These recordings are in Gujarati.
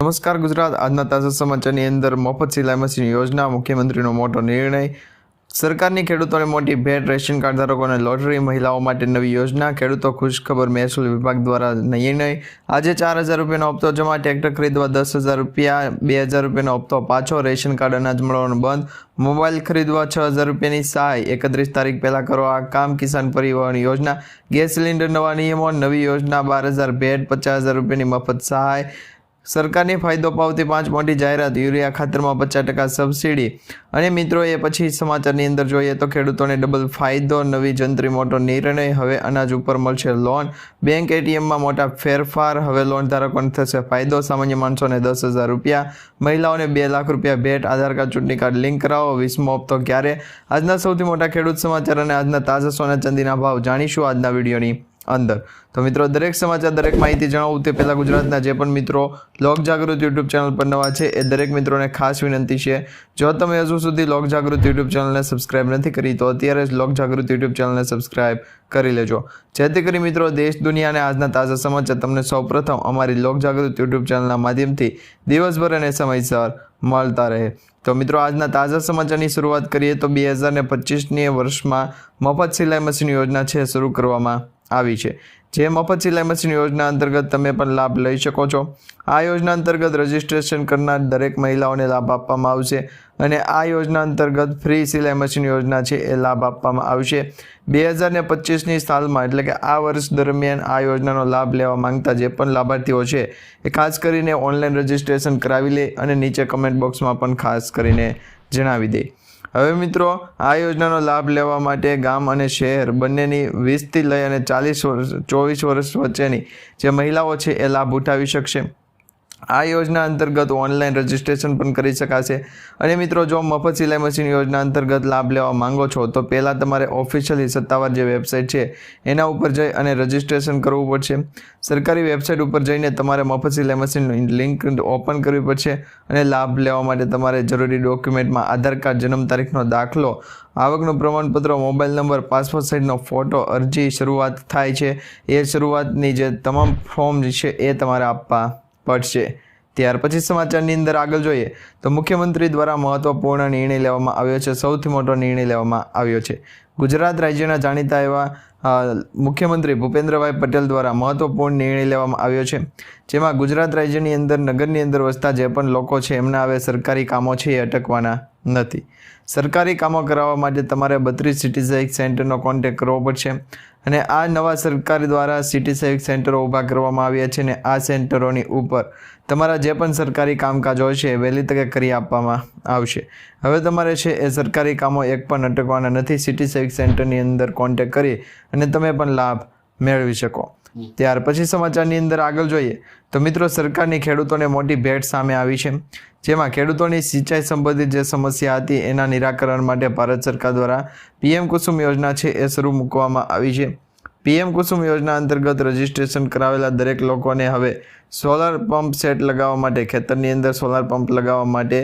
નમસ્કાર ગુજરાત. આજના તાજા સમાચારની અંદર મફત સિલાઈ મશીન યોજના, મુખ્યમંત્રીનો મોટો નિર્ણય, સરકારની ખેડૂતોને મોટી ભેટ, રેશન કાર્ડ ધારકોને લોટરી મહિલાઓ માટે નવી યોજના, ખેડૂતો ખુશખબર મહેસૂલ વિભાગ દ્વારા નિર્ણય. આજે ચાર હજાર રૂપિયાનો હપ્તો જમા, ટ્રેક્ટર ખરીદવા દસ હજાર રૂપિયા, બે હજાર રૂપિયાનો હપ્તો પાછો, રેશન કાર્ડ અનાજ મળવાનું બંધ, મોબાઈલ ખરીદવા છ હજાર રૂપિયાની સહાય, એકત્રીસ તારીખ પહેલાં કરવા કામ, કિસાન પરિવહન યોજના, ગેસ સિલિન્ડર નવા નિયમો, નવી યોજના બાર હજાર ભેટ, પચાસ હજાર રૂપિયાની મફત સહાય સરકારની ફાયદો પાવતી પાંચ મોટી જાહેરાત, યુરિયા ખાતરમાં પચાસ ટકા સબસિડી. અને મિત્રો, એ પછી સમાચારની અંદર જોઈએ તો ખેડૂતોને ડબલ ફાયદો, નવી જંત્રી, મોટો નિર્ણય, હવે અનાજ ઉપર મળશે લોન બેંક એટીએમમાં મોટા ફેરફાર, હવે લોન ધારકોને થશે ફાયદો. સામાન્ય માણસોને દસ હજાર રૂપિયા, મહિલાઓને બે લાખ રૂપિયા ભેટ, આધાર કાર્ડ, ચૂંટણી કાર્ડ લિંક કરાવો, વીસમો હપ્તો ક્યારે? આજના સૌથી મોટા ખેડૂત સમાચાર અને આજના તાજા સોના ચાંદીના ભાવ જાણીશું આજના વિડીયોની. અંદર. તો મિત્રો, દરેક સમાચાર, દરેક માહિતી જણાવું તે પહેલાં ગુજરાતના જે પણ મિત્રો લોક જાગૃત યુટ્યુબ ચેનલ પર નવા છે, એ દરેક મિત્રોને ખાસ વિનંતી છે. જો તમે હજુ સુધી લોક જાગૃત યુટ્યુબ ચેનલને સબસ્ક્રાઇબ નથી કરી, તો અત્યારે જ લોક જાગૃત યુટ્યુબ ચેનલને સબસ્ક્રાઇબ કરી લેજો. જેથી કરી મિત્રો, દેશ, દુનિયા અને આજના તાજા સમાચાર તમને સૌપ્રથમ અમારી લોક જાગૃત યુટ્યુબ ચેનલના માધ્યમથી દિવસભર અને સમયસર મળતા રહે. તો મિત્રો, આજના તાજા સમાચારની શરૂઆત કરીએ તો બે હજાર ને પચીસની વર્ષમાં મફત સિલાઈ મશીન યોજના છે શરૂ કરવામાં આવી છે. જે મફત સિલાઈ મશીન યોજના અંતર્ગત તમે પણ લાભ લઈ શકો છો. આ યોજના અંતર્ગત રજીસ્ટ્રેશન કરનાર દરેક મહિલાઓને લાભ આપવામાં આવશે અને આ યોજના અંતર્ગત ફ્રી સિલાઈ મશીન યોજના છે એ લાભ આપવામાં આવશે. બે હજાર ને પચીસની સાલમાં, એટલે કે આ વર્ષ દરમિયાન આ યોજનાનો લાભ લેવા માંગતા જે પણ લાભાર્થીઓ છે એ ખાસ કરીને ઓનલાઈન રજિસ્ટ્રેશન કરાવી લે અને નીચે કમેન્ટ બોક્સમાં પણ ખાસ કરીને જણાવી દે. હવે મિત્રો, આ યોજનાનો લાભ લેવા માટે ગામ અને શહેર બંનેની વીસથી લઈ અને ચાલીસ વર્ષ, ચોવીસ વર્ષ વચ્ચેની જે મહિલાઓ છે એ લાભ ઉઠાવી શકશે. આ યોજના અંતર્ગત ઓનલાઈન રજિસ્ટ્રેશન પણ કરી શકાશે. અને મિત્રો, જો મફત સિલાઈ મશીન યોજના અંતર્ગત લાભ લેવા માંગો છો, તો પહેલાં તમારે ઓફિશિયલી સત્તાવાર જે વેબસાઇટ છે, એના ઉપર જઈ અને રજીસ્ટ્રેશન કરવું પડશે. સરકારી વેબસાઇટ ઉપર જઈને તમારે મફત સિલાઈ મશીનની લિંક ઓપન કરવી પડશે અને લાભ લેવા માટે તમારે જરૂરી ડોક્યુમેન્ટમાં આધાર કાર્ડ, જન્મ તારીખનો દાખલો, આવકનું પ્રમાણપત્ર, મોબાઈલ નંબર, પાસપોર્ટ સાઇઝનો ફોટો, અરજી શરૂઆત થાય છે. એ શરૂઆતની જે તમામ ફોર્મ છે, એ તમારે આપવા પડશે. ત્યાર પછી સમાચારની અંદર આગળ જોઈએ તો મુખ્યમંત્રી દ્વારા મહત્વપૂર્ણ નિર્ણય લેવામાં આવ્યો છે. સૌથી મોટો નિર્ણય લેવામાં આવ્યો છે. ગુજરાત રાજ્યના જાણીતા એવા મુખ્યમંત્રી ભૂપેન્દ્રભાઈ પટેલ દ્વારા મહત્વપૂર્ણ નિર્ણય લેવામાં આવ્યો છે. જેમાં ગુજરાત રાજ્યની અંદર, નગરની અંદર વસતા જે પણ લોકો છે, એમના હવે સરકારી કામો છે એ અટકવાના નથી. સરકારી કામો કરાવવા માટે તમારે બત્રીસ સિટી સેન્ટરનો કોન્ટેક્ટ કરવો પડશે. અને આ નવા સરકાર દ્વારા સિટી સહાયક સેન્ટરો ઊભા કરવામાં આવ્યા છે અને આ સેન્ટરોની ઉપર તમારા જે પણ સરકારી કામકાજ હોય છે વહેલી તકે કરી આપવામાં આવશે. હવે તમારે છે એ સરકારી કામો એક પણ અટકવાના નથી. સિટી સહાયક સેન્ટરની અંદર કોન્ટેક કરી અને તમે પણ લાભ મેળવી શકો. ત્યાર પછી સમાચારની અંદર આગળ જોઈએ તો મિત્રો સરકારની ખેડૂતોને મોટી ભેટ સામે આવી છે. જેમાં ખેડૂતોની સિંચાઈ સંબંધિત જે સમસ્યા હતી એના નિરાકરણ માટે ભારત સરકાર દ્વારા પીએમ કુસુમ યોજના છે એ શરૂ મૂકવામાં આવી છે. પીએમ કુસુમ યોજના અંતર્ગત રજીસ્ટ્રેશન કરાવેલા દરેક લોકોને હવે સોલાર પંપ સેટ લગાવવા માટે, ખેતરની અંદર સોલાર પંપ લગાવવા માટે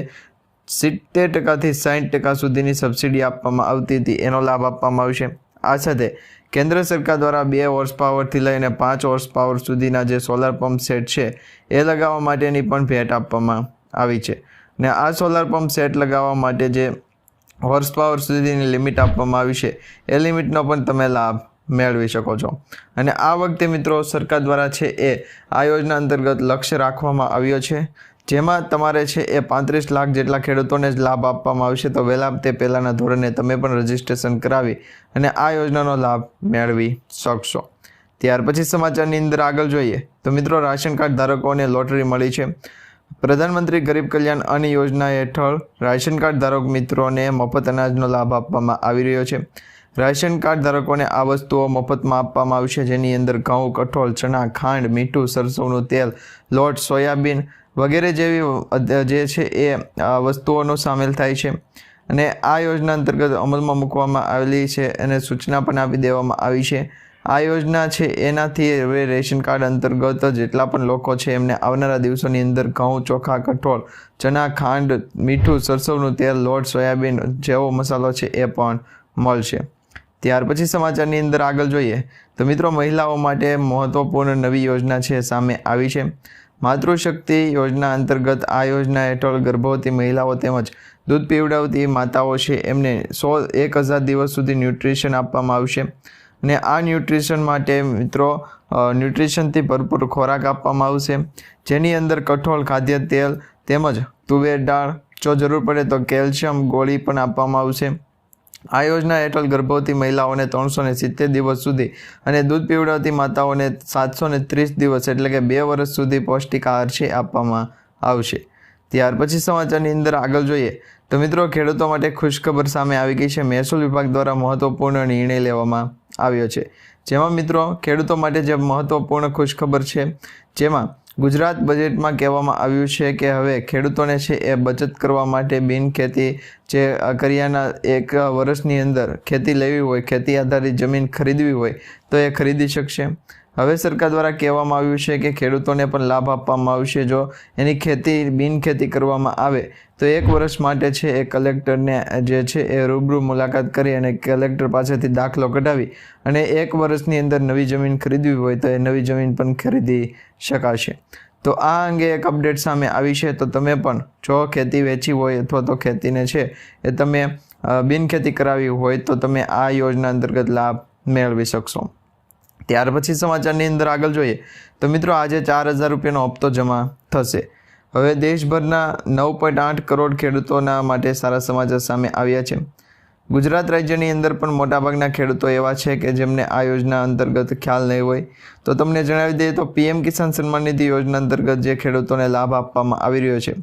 સિત્તેર ટકાથી સાઠ ટકા સુધીની સબસિડી આપવામાં આવતી હતી. એનો લાભ આપવામાં આવશે. આ સાથે કેન્દ્ર સરકાર દ્વારા બે હોર્સ પાવરથી લઈને પાંચ હોર્સ પાવર સુધીના જે સોલાર પંપ સેટ છે, એ લગાવવા માટેની પણ ભેટ આપવામાં આવી છે. ને આ સોલાર પંપ સેટ લગાવવા માટે જે હોર્સ પાવર સુધીની લિમિટ આપવામાં આવી છે, એ લિમિટનો પણ તમે લાભ મેળવી શકો છો. અને આ વખતે મિત્રો સરકાર દ્વારા છે એ આ યોજના અંતર્ગત લક્ષ્ય રાખવામાં આવ્યો છે. જેમાં તમારે છે એ પાંત્રીસ લાખ જેટલા ખેડૂતોને જ લાભ આપવામાં આવશે. તો વહેલા તે પહેલાંના ધોરણે તમે પણ રજીસ્ટ્રેશન કરાવી અને આ યોજનાનો લાભ મેળવી શકશો. ત્યાર પછી સમાચારની અંદર આગળ જોઈએ. તો મિત્રો, રાશન કાર્ડ ધારકોને લોટરી મળી છે. પ્રધાનમંત્રી ગરીબ કલ્યાણ અન્ન યોજના હેઠળ રાશન કાર્ડ ધારક મિત્રોને મફત અનાજનો લાભ આપવામાં આવી રહ્યો છે. રાશન કાર્ડ ધારકોને આ વસ્તુઓ મફતમાં આપવામાં આવશે, જેની અંદર ઘઉં, કઠોળ, ચણા, ખાંડ, મીઠું, સરસવનું તેલ, લોટ, સોયાબીન વગેરે જેવી જે છે એ વસ્તુઓનો સામેલ થાય છે. અને આ યોજના અંતર્ગત અમલમાં મૂકવામાં આવેલી છે અને સૂચના પણ આપી દેવામાં આવી છે. આ યોજના છે એનાથી હવે રેશન કાર્ડ અંતર્ગત જેટલા પણ લોકો છે એમને આવનારા દિવસોની અંદર ઘઉં, ચોખા, કઠોળ, ચણા, ખાંડ, મીઠું, સરસવનું તેલ, લોટ, સોયાબીન જેવો મસાલો છે એ પણ મળશે. ત્યાર પછી સમાચારની અંદર આગળ જોઈએ તો મિત્રો મહિલાઓ માટે મહત્વપૂર્ણ નવી યોજના છે સામે આવી છે. માતૃશક્તિ યોજના અંતર્ગત આ યોજના હેઠળ ગર્ભવતી મહિલાઓ તેમજ દૂધ પીવડાવતી માતાઓ છે. એમને સો એક હજાર દિવસ સુધી ન્યુટ્રિશન આપવામાં આવશે અને આ ન્યુટ્રિશન માટે મિત્રો ન્યુટ્રિશનથી ભરપૂર ખોરાક આપવામાં આવશે. જેની અંદર કઠોળ ખાદ્ય તેલ તેમજ તુવેર દાળ, જો જરૂર પડે તો કેલ્શિયમ, ગોળી પણ આપવામાં આવશે. આ યોજના હેઠળ ગર્ભવતી મહિલાઓને ત્રણસો સિત્તેર દિવસ સુધી અને દૂધ પીવડાવતી માતાઓને સાતસો ત્રીસ દિવસ એટલે કે બે વર્ષ સુધી પૌષ્ટિક આહાર છે આપવામાં આવશે. ત્યાર પછી સમાચારની અંદર આગળ જોઈએ તો મિત્રો ખેડૂતો માટે ખુશખબર સામે આવી ગઈ છે. મહેસૂલ વિભાગ દ્વારા મહત્વપૂર્ણ નિર્ણય લેવામાં આવ્યો છે. જેમાં મિત્રો ખેડૂતો માટે જે મહત્વપૂર્ણ ખુશખબર છે, જેમાં ગુજરાત બજેટમાં કહેવામાં આવ્યું છે કે હવે ખેડૂતોને છે એ બચત કરવા માટે બિન ખેતી જે કરિયાના એક વર્ષની અંદર ખેતી લેવી હોય, ખેતી આધારિત જમીન ખરીદવી હોય, તો એ ખરીદી શકશે. હવે સરકાર દ્વારા કહેવામાં આવ્યું છે કે ખેડૂતોને પણ લાભ આપવામાં આવશે. જો એની ખેતી, બિનખેતી કરવામાં આવે, તો એક વર્ષ માટે છે એ કલેક્ટરને જે છે એ રૂબરૂ મુલાકાત કરી અને કલેક્ટર પાસેથી દાખલો કઢાવી અને એક વર્ષની અંદર નવી જમીન ખરીદવી હોય તો એ નવી જમીન પણ ખરીદી શકાશે. તો આ અંગે એક અપડેટ સામે આવી છે. તો તમે પણ જો ખેતી વેચી હોય અથવા તો ખેતીને છે એ તમે બિનખેતી કરાવી હોય તો તમે આ યોજના અંતર્ગત લાભ મેળવી શકશો. ત્યાર પછી સમાચારની અંદર આગળ જોઈએ તો મિત્રો આજે ચાર હજાર રૂપિયાનો હપ્તો જમા થશે. હવે દેશભરના નવ પોઈન્ટ આઠ કરોડ ખેડૂતોના માટે સારા સમાચાર સામે આવ્યા છે. ગુજરાત રાજ્યની અંદર પણ મોટાભાગના ખેડૂતો એવા છે કે જેમને આ યોજના અંતર્ગત ખ્યાલ નહીં હોય. તો તમને જણાવી દઈએ તો પીએમ કિસાન સન્માન નિધિ યોજના અંતર્ગત જે ખેડૂતોને લાભ આપવામાં આવી રહ્યો છે,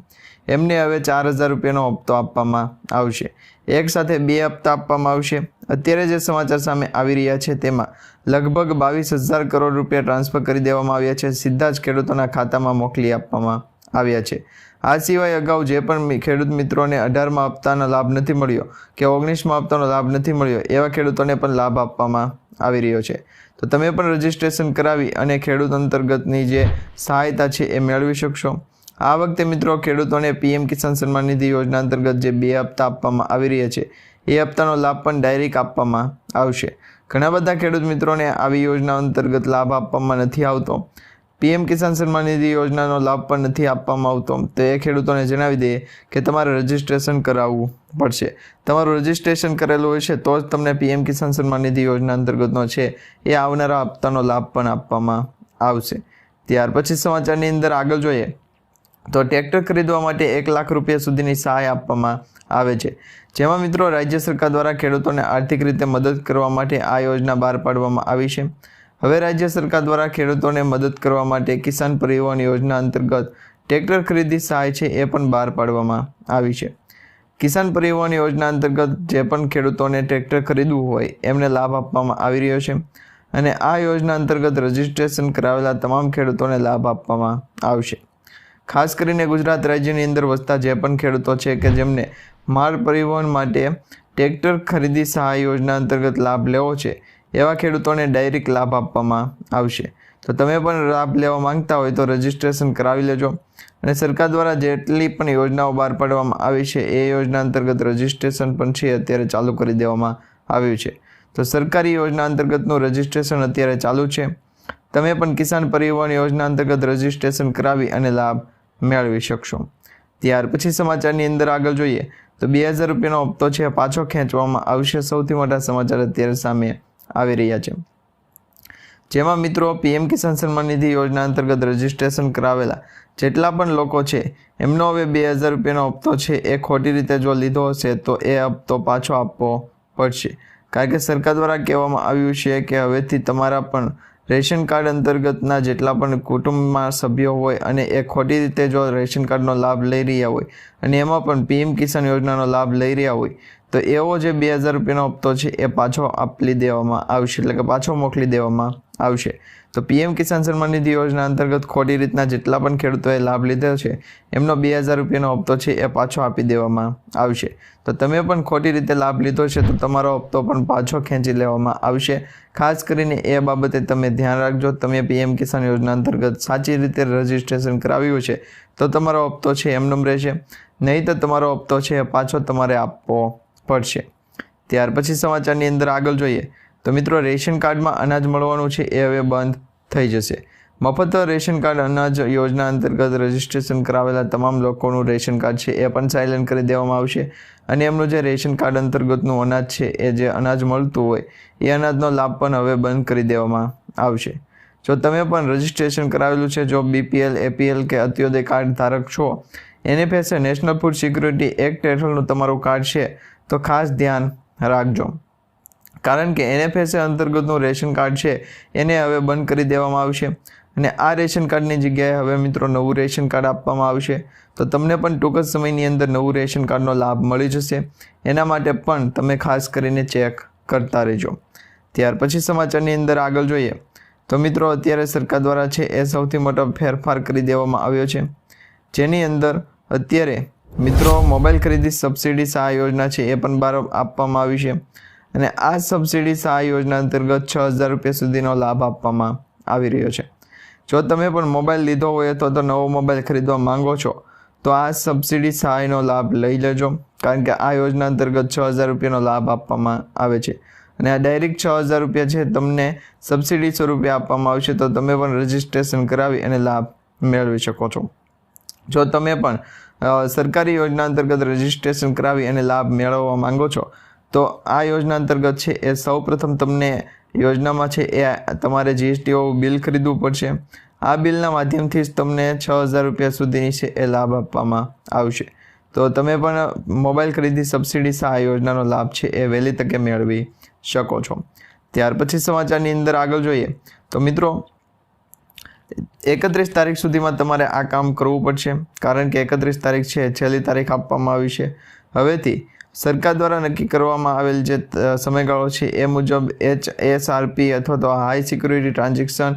એમને હવે ચાર હજાર રૂપિયાનો હપ્તો આપવામાં આવશે. એક સાથે બે હપ્તા આપવામાં આવશે. અત્યારે જે સમાચાર સામે આવી રહ્યા છે તેમાં લગભગ બાવીસ હજાર કરોડ રૂપિયા ટ્રાન્સફર કરી દેવામાં આવ્યા છે. સીધા જ ખેડૂતોના ખાતામાં મોકલી આપવામાં આવ્યા છે. આ સિવાય અગાઉ જે પણ ખેડૂત મિત્રોને અઢારમાં હપ્તાનો લાભ નથી મળ્યો કે ઓગણીસમાં હપ્તાનો લાભ નથી મળ્યો, એવા ખેડૂતોને પણ લાભ આપવામાં આવી રહ્યો છે. તો તમે પણ રજીસ્ટ્રેશન કરાવી અને ખેડૂત અંતર્ગતની જે સહાયતા છે એ મેળવી શકશો. આ વખતે મિત્રો ખેડૂતોને પીએમ કિસાન સન્માન નિધિ યોજના અંતર્ગત જે બે હપ્તા આપવામાં આવી રહ્યા છે, એ હપ્તાનો લાભ પણ ડાયરેક્ટ આપવામાં આવશે. ઘણા બધા ખેડૂત મિત્રોને આવી યોજના અંતર્ગત લાભ આપવામાં નથી આવતો. પીએમ કિસાન સન્માન નિધિ યોજનાનો લાભ પણ નથી આપવામાં આવતો. તો એ ખેડૂતોને જણાવી દઈએ કે તમારે રજીસ્ટ્રેશન કરાવવું પડશે. તમારું રજીસ્ટ્રેશન કરેલું હશે તો જ તમને પીએમ કિસાન સન્માન નિધિ યોજના અંતર્ગતનો છે એ આવનારા હપ્તાનો લાભ પણ આપવામાં આવશે. ત્યાર પછી સમાચારની અંદર આગળ જોઈએ તો ટ્રેક્ટર ખરીદવા માટે એક લાખ રૂપિયા સુધીની સહાય આપવામાં આવે છે. જેમાં મિત્રો રાજ્ય સરકાર દ્વારા ખેડૂતોને આર્થિક રીતે મદદ કરવા માટે આ યોજના બહાર પાડવામાં આવી છે. હવે રાજ્ય સરકાર દ્વારા ખેડૂતોને મદદ કરવા માટે કિસાન પરિવહન યોજના અંતર્ગત ટ્રેક્ટર ખરીદી સહાય છે એ પણ બહાર પાડવામાં આવી છે. કિસાન પરિવહન યોજના અંતર્ગત જે પણ ખેડૂતોને ટ્રેક્ટર ખરીદવું હોય એમને લાભ આપવામાં આવી રહ્યો છે અને આ યોજના અંતર્ગત રજિસ્ટ્રેશન કરાવેલા તમામ ખેડૂતોને લાભ આપવામાં આવશે. ખાસ કરીને ગુજરાત રાજ્યની અંદર વસતા જે પણ ખેડૂતો છે કે જેમને માલ પરિવહન માટે ટ્રેક્ટર ખરીદી સહાય યોજના અંતર્ગત લાભ લેવો છે એવા ખેડૂતોને ડાયરેક્ટ લાભ આપવામાં આવશે. તો તમે પણ લાભ લેવા માંગતા હોય તો રજીસ્ટ્રેશન કરાવી લેજો. અને સરકાર દ્વારા જેટલી પણ યોજનાઓ બહાર પાડવામાં આવી છે, એ યોજના અંતર્ગત રજીસ્ટ્રેશન પણ છે, અત્યારે ચાલુ કરી દેવામાં આવ્યું છે. તો સરકારી યોજના અંતર્ગતનું રજીસ્ટ્રેશન અત્યારે ચાલુ છે. તમે પણ કિસાન પરિવહન યોજના અંતર્ગત રજીસ્ટ્રેશન કરાવી અને લાભ મેળવી શકશો. ત્યાર પછી સમાચારની અંદર આગળ જોઈએ. તો બે હજાર રૂપિયાનો હપ્તો છે, પાછો ખેંચવામાં આવશે. સૌથી મોટા સમાચાર અત્યારે સામે આવી રહ્યા છે. જેમાં મિત્રો પીએમ કિસાન સન્માન નિધિ યોજના અંતર્ગત રજીસ્ટ્રેશન કરાવેલા જેટલા પણ લોકો છે, એમનો હવે બે હજાર રૂપિયાનો હપ્તો છે. એ ખોટી રીતે જો લીધો હશે, તો એ હપ્તો પાછો આપવો પડશે. કારણ કે સરકાર દ્વારા કહેવામાં આવ્યું છે કે હવેથી તમારા પણ રેશન કાર્ડ અંતર્ગતના જેટલા પણ કુટુંબમાં સભ્યો હોય અને એ ખોટી રીતે જો રેશન કાર્ડનો લાભ લઈ રહ્યા હોય અને એમાં પણ પીએમ કિસાન યોજનાનો લાભ લઈ રહ્યા હોય તો એવો જે બે હજાર રૂપિયાનો હપ્તો છે, એ પાછો આપી દેવામાં આવશે, એટલે કે પાછો મોકલી દેવામાં આવશે. તો પીએમ કિસાન સન્માન નિધિ યોજના અંતર્ગત ખોટી રીતના જેટલા પણ ખેડૂતોએ લાભ લીધો છે, એમનો બે હજાર રૂપિયાનો હપ્તો છે, એ પાછો આપી દેવામાં આવશે. તો તમે પણ ખોટી રીતે લાભ લીધો છે, તો તમારો હપ્તો પણ પાછો ખેંચી લેવામાં આવશે. ખાસ કરીને એ બાબતે તમે ધ્યાન રાખજો, તમે પીએમ કિસાન યોજના અંતર્ગત સાચી રીતે રજીસ્ટ્રેશન કરાવ્યું છે, તો તમારો હપ્તો છે એમનેમ રહેશે. નહીં તો તમારો હપ્તો છે, એ પાછો તમારે આપવો પડશે. ત્યાર પછી સમાચારની અંદર આગળ જોઈએ. તો મિત્રો, રેશન કાર્ડમાં અનાજ મળવાનું છે એ હવે બંધ થઈ જશે. મફત રેશન કાર્ડ અનાજ યોજના અંતર્ગત રજીસ્ટ્રેશન કરાવેલા તમામ લોકોનું રેશન કાર્ડ છે એ પણ સાયલેન્ટ કરી દેવામાં આવશે. અને એમનું જે રેશન કાર્ડ અંતર્ગતનું અનાજ છે એ જે અનાજ મળતું હોય, એ અનાજનો લાભ પણ હવે બંધ કરી દેવામાં આવશે. જો તમે પણ રજીસ્ટ્રેશન કરાવેલું છે, જો બીપીએલ એપીએલ કે અત્યોદય કાર્ડ ધારક છો, એને પાસે નેશનલ ફૂડ સિક્યુરિટી એક્ટ હેઠળનું તમારું કાર્ડ છે. તો ખાસ ધ્યાન રાખજો. કારણ કે એનએફએસએ અંતર્ગતનું રેશન કાર્ડ છે, એને હવે બંધ કરી દેવામાં આવશે. અને આ રેશન કાર્ડની જગ્યાએ હવે મિત્રો નવું રેશન કાર્ડ આપવામાં આવશે. તો તમને પણ ટૂંક જ સમયની અંદર નવું રેશન કાર્ડનો લાભ મળી જશે. એના માટે પણ તમે ખાસ કરીને ચેક કરતા રહેજો. ત્યાર પછી સમાચારની અંદર આગળ જોઈએ. તો મિત્રો અત્યારે સરકાર દ્વારા છે એ સૌથી મોટો ફેરફાર કરી દેવામાં આવ્યો છે. જેની અંદર અત્યારે મિત્રો, મોબાઈલ ખરીદી સબસિડી સહાય યોજના છે એ પણ બહાર આપવામાં આવી છે. અને આ સબસિડી સહાય યોજના અંતર્ગત છ હજાર રૂપિયા સુધીનો લાભ આપવામાં આવી રહ્યો છે. જો તમે પણ મોબાઈલ લીધો હોય અથવા તો નવો મોબાઈલ ખરીદવા માંગો છો, તો આ સબસિડી સહાયનો લાભ લઈ લેજો. કારણ કે આ યોજના અંતર્ગત છ હજાર રૂપિયાનો લાભ આપવામાં આવે છે. અને આ ડાયરેક્ટ છ હજાર રૂપિયા છે, તમને સબસિડી સ્વરૂપે આપવામાં આવશે, તો તમે પણ રજિસ્ટ્રેશન કરાવી અને લાભ મેળવી શકો છો. જો તમે પણ સરકારી યોજના અંતર્ગત રજિસ્ટ્રેશન કરાવી અને લાભ મેળવવા માંગો છો? તો આ યોજના અંતર્ગત છે એ સૌ પ્રથમ તમને યોજનામાં છે એ તમારે જીએસટીઓ બિલ ખરીદવું પડશે. આ બિલના માધ્યમથી જ તમને છ હજાર રૂપિયા સુધીની છે એ લાભ આપવામાં આવશે. તો તમે પણ મોબાઈલ ખરીદી સબસિડી સહાય યોજનાનો લાભ છે એ વહેલી તકે મેળવી શકો છો. ત્યાર પછી સમાચારની અંદર આગળ જોઈએ. તો મિત્રો એકત્રીસ તારીખ સુધીમાં તમારે આ કામ કરવું પડશે, કારણ કે એકત્રીસ તારીખ છે, છેલ્લી તારીખ આપવામાં આવી છે. હવેથી સરકાર દ્વારા નક્કી કરવામાં આવેલ જે સમયગાળો છે, એ મુજબ એચ એસઆરપી અથવા તો હાઈ સિક્યુરિટી ટ્રાન્ઝેક્શન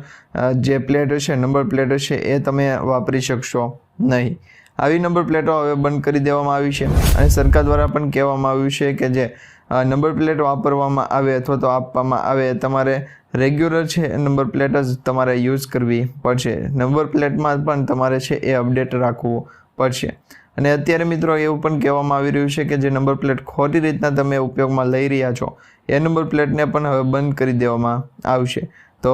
જે પ્લેટ હશે, નંબર પ્લેટ હશે, એ તમે વાપરી શકશો નહીં. આવી નંબર પ્લેટો હવે બંધ કરી દેવામાં આવી છે અને સરકાર દ્વારા પણ કહેવામાં આવ્યું છે કે જે નંબર પ્લેટ વાપરવામાં આવે અથવા તો આપવામાં આવે, તમારે રેગ્યુલર છે નંબર પ્લેટ જ તમારે યુઝ કરવી પડશે. નંબર પ્લેટમાં પણ તમારે છે એ અપડેટ રાખવું પડશે. અને અત્યારે મિત્રો એવું પણ કહેવામાં આવી રહ્યું છે કે જે નંબર પ્લેટ ખોટી રીતના તમે ઉપયોગમાં લઈ રહ્યા છો, એ નંબર પ્લેટને પણ હવે બંધ કરી દેવામાં આવશે. તો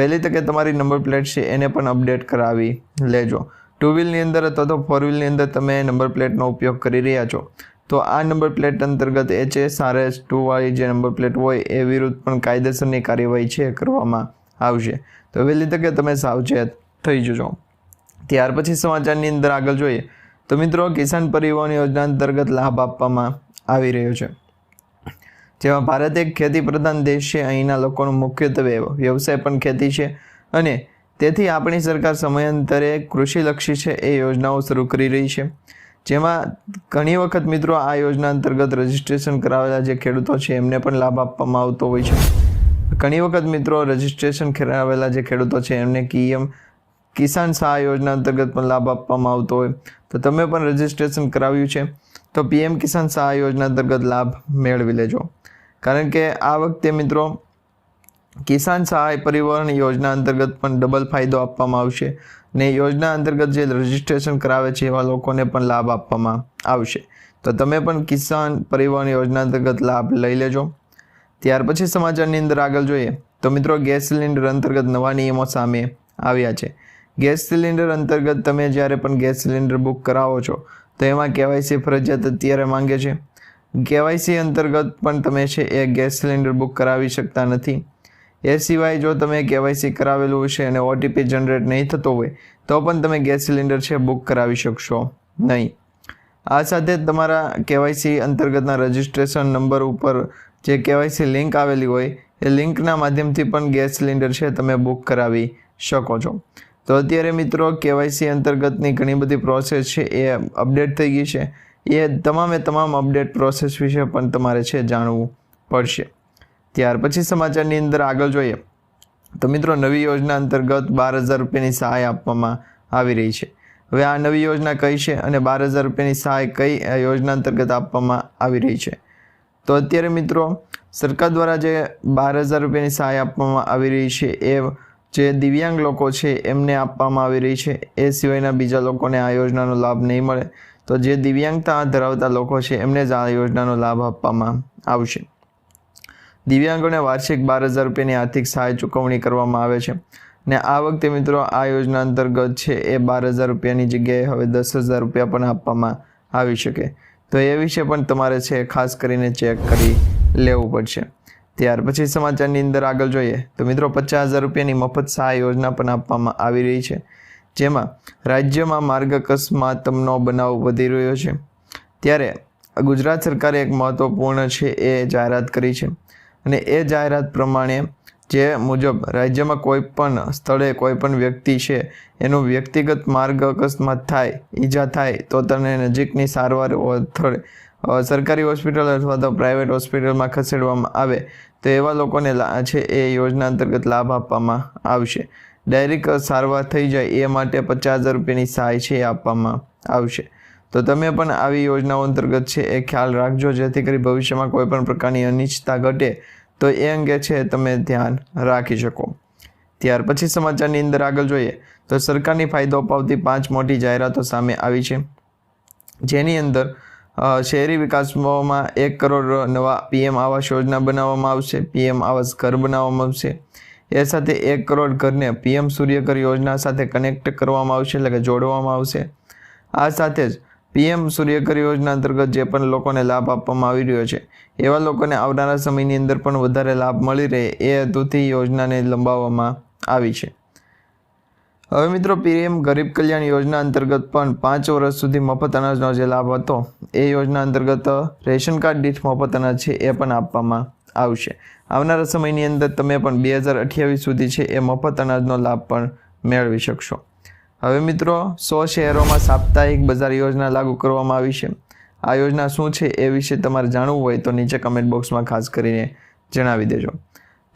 વહેલી તકે તમારી નંબર પ્લેટ છે એને પણ અપડેટ કરાવી લેજો. ટુ વ્હીલની અંદર અથવા તો ફોર વ્હીલની અંદર તમે નંબર પ્લેટનો ઉપયોગ કરી રહ્યા છો. તો આ નંબર પ્લેટ અંતર્ગત H S R S two વાળી જે નંબર પ્લેટ હોય એ વિરુદ્ધ પણ કાયદેસરની કાર્યવાહી છે કરવામાં આવશે. તો વહેલી તકે તમે સાવચેત થઈ જજો. ત્યાર પછી સમાચારની અંદર આગળ જોઈએ તો મિત્રો કિસાન પરિવહન યોજના અંતર્ગત લાભ આપવામાં આવી રહ્યો છે. જેમાં ભારત એક ખેતી પ્રધાન દેશ છે. અહીંના લોકોનો મુખ્યત્વે વ્યવસાય પણ ખેતી છે અને તેથી આપણી સરકાર સમયાંતરે કૃષિલક્ષી છે એ યોજનાઓ શરૂ કરી રહી છે. જેમાં ઘણી વખત મિત્રો આ યોજના અંતર્ગત રજીસ્ટ્રેશન કરાવેલા જે ખેડૂતો છે, એમને પણ લાભ આપવામાં આવતો હોય છે. ઘણી વખત મિત્રો રજીસ્ટ્રેશન કરાવેલા જે ખેડૂતો છે, એમને કીએમ કિસાન સહાય યોજના અંતર્ગત પણ લાભ આપવામાં આવતો હોય. તો તમે પણ રજીસ્ટ્રેશન કરાવ્યું છે, તો પીએમ કિસાન સહાય યોજના અંતર્ગત લાભ મેળવી લેજો. કારણ કે આ વખતે મિત્રો કિસાન સહાય પરિવહન યોજના અંતર્ગત પણ ડબલ ફાયદો આપવામાં આવશે. ને યોજના અંતર્ગત જે રજીસ્ટ્રેશન કરાવે છે એવા લોકોને પણ લાભ આપવામાં આવશે. તો તમે પણ કિસાન પરિવહન યોજના અંતર્ગત લાભ લઈ લેજો. ત્યાર પછી સમાચારની અંદર આગળ જોઈએ. તો મિત્રો ગેસ સિલિન્ડર અંતર્ગત નવા નિયમો સામે આવ્યા છે. ગેસ સિલિન્ડર અંતર્ગત તમે જ્યારે પણ ગેસ સિલિન્ડર બુક કરાવો છો, તો એમાં કેવાયસી ફરજિયાત અત્યારે માંગે છે. કેવાયસી અંતર્ગત પણ તમે છે એ ગેસ સિલિન્ડર બુક કરાવી શકતા નથી. એ સિવાય જો તમે કેવાયસી કરાવેલું હશે અને ઓટીપી જનરેટ નહીં થતો હોય, તો પણ તમે ગેસ સિલિન્ડર છે બુક કરાવી શકશો નહીં. આ સાથે તમારા કેવાયસી અંતર્ગતના રજિસ્ટ્રેશન નંબર ઉપર જે કેવાયસી લિંક આવેલી હોય, એ લિંકના માધ્યમથી પણ ગેસ સિલિન્ડર છે તમે બુક કરાવી શકો છો. તો અત્યારે મિત્રો, કેવાયસી અંતર્ગતની ઘણી બધી પ્રોસેસ છે, એ અપડેટ થઈ ગઈ છે. એ તમામે તમામ અપડેટ પ્રોસેસ વિશે પણ તમારે છે જાણવું પડશે. ત્યાર પછી સમાચારની અંદર આગળ જોઈએ તો મિત્રો નવી યોજના અંતર્ગત બાર હજાર રૂપિયાની સહાય આપવામાં આવી રહી છે. હવે આ નવી યોજના કઈ છે અને બાર હજાર રૂપિયાની સહાય કઈ યોજના અંતર્ગત આપવામાં આવી રહી છે? તો અત્યારે મિત્રો સરકાર દ્વારા જે બાર હજાર રૂપિયાની સહાય આપવામાં આવી રહી છે એ જે દિવ્યાંગ લોકો છે એમને આપવામાં આવી રહી છે. એ સિવાયના બીજા લોકોને આ યોજનાનો લાભ નહીં મળે. તો જે દિવ્યાંગતા ધરાવતા લોકો છે એમને જ આ યોજનાનો લાભ આપવામાં આવશે. દિવ્યાંગોને વાર્ષિક બાર હજાર રૂપિયાની આર્થિક સહાય ચૂકવણી કરવામાં આવે છે. ને આ વખતે મિત્રો આ યોજના અંતર્ગત છે એ બાર હજાર રૂપિયાની જગ્યાએ હવે દસ હજાર રૂપિયા પણ આપવામાં આવી શકે. તો એ વિશે પણ તમારે છે ખાસ કરીને ચેક કરી લેવું પડશે. ત્યાર પછી સમાચારની અંદર આગળ જોઈએ તો મિત્રો પચાસ હજાર રૂપિયાની મફત સહાય યોજના પણ આપવામાં આવી રહી છે. જેમાં રાજ્યમાં માર્ગ અકસ્માતનો બનાવ વધી રહ્યો છે. ત્યારે ગુજરાત સરકારે એક મહત્વપૂર્ણ છે એ જાહેરાત કરી છે. અને એ જાહેરાત પ્રમાણે જે મુજબ રાજ્યમાં કોઈ પણ સ્થળે કોઈ પણ વ્યક્તિ છે, એનું વ્યક્તિગત માર્ગ અકસ્માત થાય, ઈજા થાય, તો તેને નજીકની સારવાર સ્થળે સરકારી હોસ્પિટલ અથવા તો પ્રાઇવેટ હોસ્પિટલમાં ખસેડવામાં આવે, તો એવા લોકોને છે એ યોજના અંતર્ગત લાભ આપવામાં આવશે. ડાયરેક્ટ સારવાર થઈ જાય એ માટે પચાસ હજાર રૂપિયાની સહાય છે એ આપવામાં આવશે. તો તમે પણ આવી યોજનાઓ અંતર્ગત છે એ ખ્યાલ રાખજો, જેથી કરી ભવિષ્યમાં કોઈ પણ પ્રકારની અનિચ્છતા ઘટે તો એ અંગે છે તમે ધ્યાન રાખી શકો. ત્યાર પછી સમાચારની અંદર આગળ જોઈએ તો સરકારની ફાયદો અપાવતી પાંચ મોટી જાહેરાતો સામે આવી છે. જેની અંદર શહેરી વિકાસમાં એક કરોડ નવા પીએમ આવાસ યોજના બનાવવામાં આવશે, પીએમ આવાસ ઘર બનાવવામાં આવશે. એ સાથે એક કરોડ ઘરને પીએમ સૂર્યઘર યોજના સાથે કનેક્ટ કરવામાં આવશે, એટલે કે જોડવામાં આવશે. આ સાથે જ પીએમ સૂર્યઘર યોજના અંતર્ગત જે પણ લોકોને લાભ આપવામાં આવી રહ્યો છે, એવા લોકોને આવનારા સમયની અંદર પણ વધારે લાભ મળી રહે એ હેતુથી યોજનાને લંબાવવામાં આવી છે. હવે મિત્રો, પીએમ ગરીબ કલ્યાણ યોજના અંતર્ગત પણ પાંચ વર્ષ સુધી મફત અનાજનો જે લાભ હતો, એ યોજના અંતર્ગત રેશન કાર્ડ દીઠ મફત અનાજ છે એ પણ આપવામાં આવશે. આવનારા સમયની અંદર તમે પણ બે હજાર અઠ્યાવીસ સુધી છે એ મફત અનાજનો લાભ પણ મેળવી શકશો. હવે મિત્રો, સો શહેરોમાં સાપ્તાહિક બજાર યોજના લાગુ કરવામાં આવી છે. આ યોજના શું છે એ વિશે તમારે જાણવું હોય તો નીચે કમેન્ટ બોક્સમાં ખાસ કરીને જણાવી દેજો.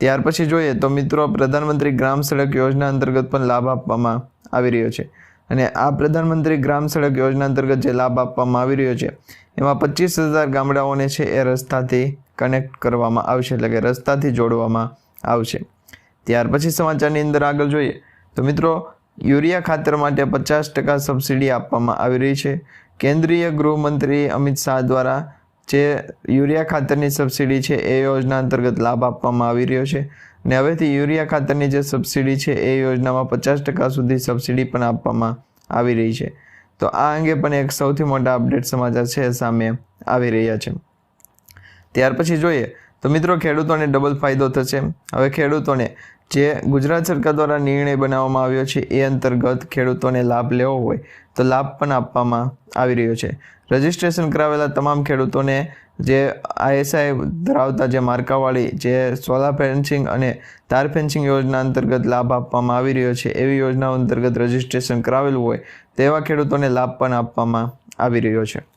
ત્યાર પછી જોઈએ તો મિત્રો, પ્રધાનમંત્રી ગ્રામ સડક યોજના અંતર્ગત પણ લાભ આપવામાં આવી રહ્યો છે. અને આ પ્રધાનમંત્રી ગ્રામ સડક યોજના અંતર્ગત જે લાભ આપવામાં આવી રહ્યો છે, એમાં પચીસ હજાર ગામડાઓને છે એ રસ્તાથી કનેક્ટ કરવામાં આવશે, એટલે કે રસ્તાથી જોડવામાં આવશે. ત્યાર પછી સમાચારની અંદર આગળ જોઈએ તો મિત્રો યુરિયા ખાતર માટે પચાસ ટકા સબસિડી આપવામાં આવી રહી છે. કેન્દ્રીય ગૃહમંત્રી અમિત શાહ દ્વારા જે યુરિયા ખાતરની સબસિડી છે, એ યોજના અંતર્ગત લાભ આપવામાં આવી રહ્યો છે ને હવેથી યુરિયા ખાતરની જે સબસિડી છે, એ યોજનામાં પચાસ ટકા સુધી સબસિડી પણ આપવામાં આવી રહી છે. તો આ અંગે પણ એક સૌથી મોટા અપડેટ સમાચાર છે સામે આવી રહ્યા છે. ત્યાર પછી જોઈએ, તો મિત્રો ખેડૂતોને ડબલ ફાયદો થશે. હવે ખેડૂતોને જે ગુજરાત સરકાર દ્વારા નિર્ણય બનાવવામાં આવ્યો છે, એ અંતર્ગત ખેડૂતોને લાભ લેવો હોય તો લાભ પણ આપવામાં આવી રહ્યો છે. રજિસ્ટ્રેશન કરાવેલા તમામ ખેડૂતોને જે આઈએસઆઈ ધરાવતા જે માર્કાવાળી, જે સોલાર ફેન્સિંગ અને તાર ફેન્સિંગ યોજના અંતર્ગત લાભ આપવામાં આવી રહ્યો છે, એવી યોજનાઓ અંતર્ગત રજિસ્ટ્રેશન કરાવેલું હોય તેવા ખેડૂતોને લાભ પણ આપવામાં આવી રહ્યો છે.